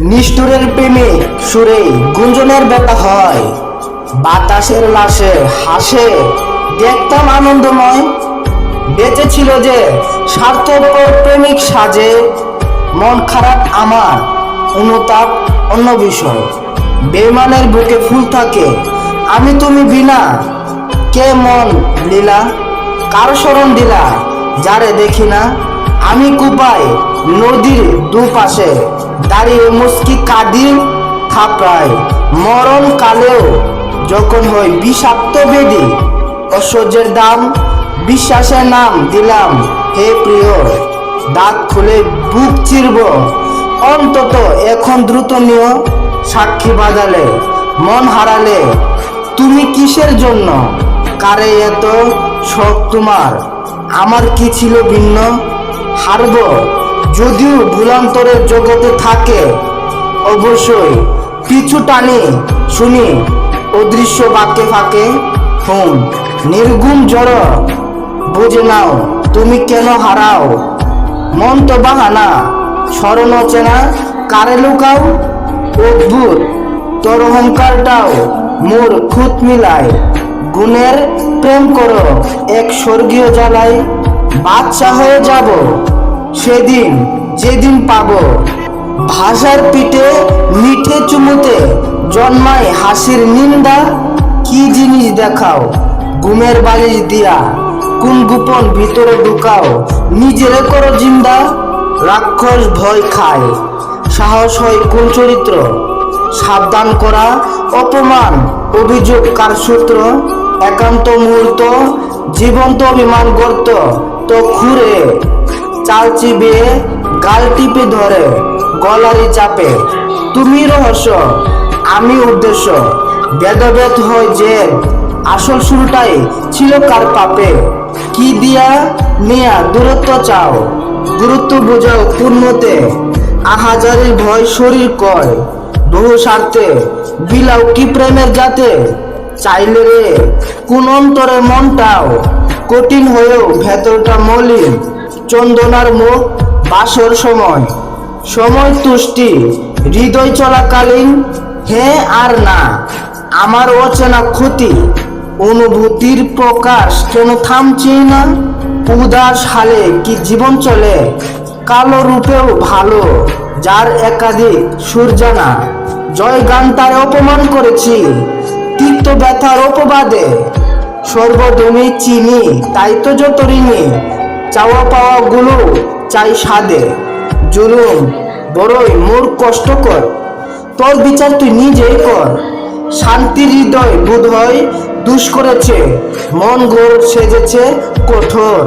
নিষ্ঠুরের প্রেমে সুরে গুঞ্জনের ব্যথা হয়। বাতাসের লাশে হাসে, দেখতাম আনন্দময়। বেঁচে ছিল যে স্বার্থপর প্রেমিক সাজে, মন খারাপ আমার, অনুতাপ অন্য বিষয়। বেমানের বুকে ফুল থাকে, আমি তুমি বিনা। কে মন লীলা? কার স্মরণ দিলা যারে দেখি না আমি কুপায় নদীর দুপাশে দাঁড়িয়ে মুস্কি কাঁদি থাপড়াই। মরণ কালেও যখন হই বিষাক্ত বেদি ঐশ্বর্যের দাম, বিশ্বাসের নাম দিলাম। হে প্রিয়, দাঁত খুলে বুক চিরব। অন্তত এখন দ্রুত নিও সাক্ষী বাজালে, মন হারালে তুমি কিসের জন্য? কারে এত শখ তোমার? আমার কি ছিল ভিন্ন? হারব। যদিও ভুলান্তরের জগতে থাকে, অবশ্যই পিছু টানে। শুনি, অদৃশ্য বাক্যে ফাঁকে, হুম নির্গুম জড়, বুঝে নাও তুমি কেন হারাও। মন তো বাহানা, স্মরণ চেনা কারে লুকাও? অদ্ভুত, তোর অহংকারটাও মোর খুঁত মিলায়। গুণের প্রেম করো, এক স্বর্গীয় জ্বালায়। বাদশা হয়ে যাব, সেদিন যেদিন পাব। ভাষার পিঠে মিঠে চুমুতে জন্মায় হাসির নিন্দা, কি জিনিস দেখাও? ঘুমের বালিশ দিয়া কোন গোপন ভিতরে ঢুকাও? নিজেরে করো জিন্দা, রাক্ষস ভয় খায়। সাহস হয় কোন চরিত্র? সাবধান করা, অপমান, অভিযোগ কার সূত্র? একান্ত মুহূর্ত জীবন্ত অভিমান গর্ত। তো খুঁড়ে, চাল চিবিয়ে গাল টিপে ধরে গলারি চাপে। তুমি রহস্য, আমি উদ্দেশ্য। বেদবেদ হয় যে, আসল শুরুটাই ছিল কার পাপে। কি দিয়া নিয়া দূরত্ব চাও? গুরুত্ব বোঝাও পূর্ণতে। আহাজারির ভয় শরীর কয়, বহু স্বার্থে। বিলাও কি প্রেমের যাতে চাইলে রে, কোন অন্তরে মনটাও কঠিন হয়েও ভেতরটা মলিন, চন্দনার মুখ বাসর সময়। সময় তুষ্টি, হৃদয় চলাকালীন হ্যাঁ আর না, আমার অচেনা ক্ষতি। অনুভূতির প্রকাশ কেন থামছি না, উদাস হালে কি জীবন চলে? কালো রূপেও ভালো, যার একাধিক সুর জানা জয় গান তার অপমান করেছি, তিক্ত ব্যথার অপবাদে। সর্বদমী চিনি, তাই তো যত ঋণী চাওয়া পাওয়া গুলো চাই সাদে জুলুম, বড়ই মোর কষ্টকর। তোর বিচার তুই নিজেই কর। শান্তি হৃদয় বোধ হয় দুষ করেছে। মন ঘোর সেজেছে কঠোর।